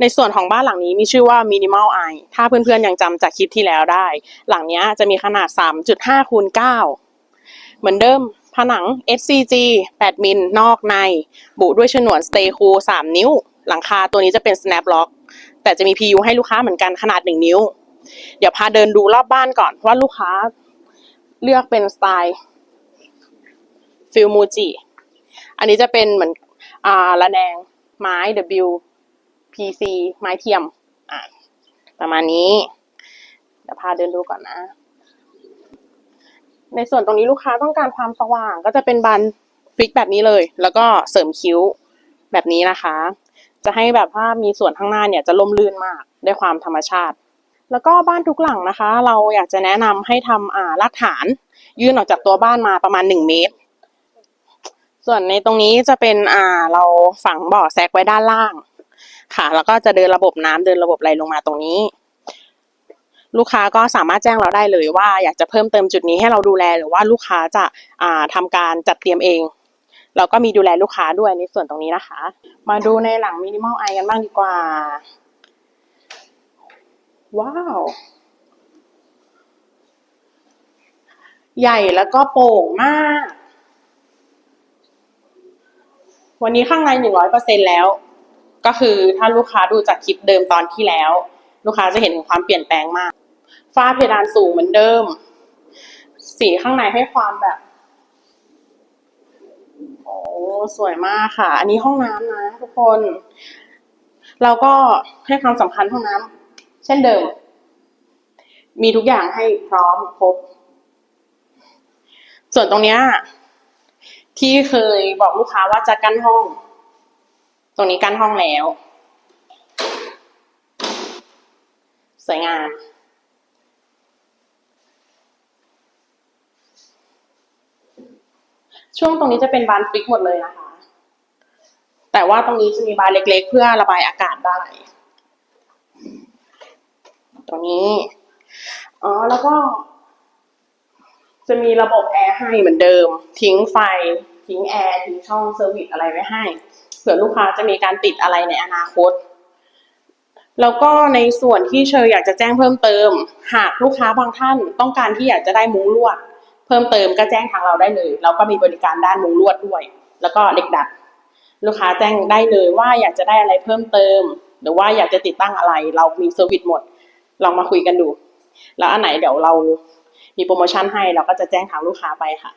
ในส่วนของบ้านหลังนี้มีชื่อว่า Minimal Eye ถ้าเพื่อนๆยังจำจากคลิปที่แล้วได้ หลังนี้จะมีขนาด 3.5คูณ9เหมือนเดิมผนัง SCG 8มิลนอกใน บุด้วยฉนวน Stay Cool 3 นิ้ว หลังคาตัวนี้จะเป็น Snap Lock แต่จะมี PU ให้ลูกค้าเหมือนกันขนาด 1 นิ้ว เดี๋ยวพาเดินดูรอบบ้านก่อนว่าลูกค้าเลือกเป็นสไตล์ฟิลมูจิอันนี้จะเป็นเหมือนอ่าระแนงไม้ W PC ไม้เทียม อะประมาณนี้ เดี๋ยวพาเดินดูก่อนนะ ในส่วนตรงนี้ลูกค้าต้องการความสว่างก็จะเป็นบานฟิกแบบนี้เลย แล้วก็เสริมคิ้วแบบนี้นะคะ จะให้แบบว่ามีส่วนข้างหน้าเนี่ยจะล่มลื่นมากด้วยความธรรมชาติ แล้วก็บ้านทุกหลังนะคะ เราอยากจะแนะนำให้ทำอ่ารากฐาน ยื่นออกจากตัวบ้านมาประมาณหนึ่งเมตร ส่วนในตรงนี้จะเป็นอ่าเราฝังบ่อแซกไว้ด้านล่าง ค่ะ แล้วก็จะเดินระบบน้ำเดินระบบอะไรลงมาตรงนี้ ลูกค้าก็สามารถแจ้งเราได้เลยว่าอยากจะเพิ่มเติมจุดนี้ให้เราดูแลหรือว่าลูกค้าจะาทำการจัดเตรียมเองเราก็มีดูแลลูกค้าด้วยในส่วนตรงนี้นะคะ มาดูในหลังมินิมอลไอกันบ้างดีกว่า ว้าว ใหญ่แล้วก็โปร่งมาก วันนี้ข้างในหนึ่งร้อยเปอร์เซ็นแล้ว ก็คือถ้าลูกค้าดูจากคลิปเดิมตอนที่แล้ว ลูกค้าจะเห็นถึงความเปลี่ยนแปลงมาก ฝ้าเพดานสูงเหมือนเดิม สีข้างในให้ความแบบ โอ้สวยมากค่ะ อันนี้ห้องน้ำนะทุกคน เราก็ให้ความสำคัญห้องน้ำเช่นเดิม มีทุกอย่างให้พร้อมครบ ส่วนตรงเนี้ยที่เคยบอกลูกค้าว่าจะกั้นห้อง ตรงนี้กั้นห้องแล้ว สวยงามช่วงตรงนี้จะเป็นบานฟิกหมดเลยนะคะ แต่ว่าตรงนี้จะมีบานเล็กๆ เพื่อระบายอากาศได้ ตรงนี้ อ๋อ แล้วก็ จะมีระบบแอร์ให้เหมือนเดิม ทิ้งไฟ ทิ้งแอร์ ทิ้งช่องเซอร์วิสอะไรไว้ให้ ผื่อลูกค้าจะมีการติดอะไรในอนาคต แล้วก็ในส่วนที่เชออยากจะแจ้งเพิ่มเติม หากลูกค้าบางท่านต้องการที่อยากจะได้มุ้งลวด เพิ่มเติมก็แจ้งทางเราได้เลย เราก็มีบริการด้านมุ้งลวดด้วย แล้วก็เหล็กดัด ลูกค้าแจ้งได้เลยว่าอยากจะได้อะไรเพิ่มเติม หรือว่าอยากจะติดตั้งอะไร เรามีเซอร์วิสหมด ลองมาคุยกันดู แล้วอันไหนเดี๋ยวเรามีโปรโมชั่นให้เราก็จะแจ้งทางลูกค้าไปค่ะ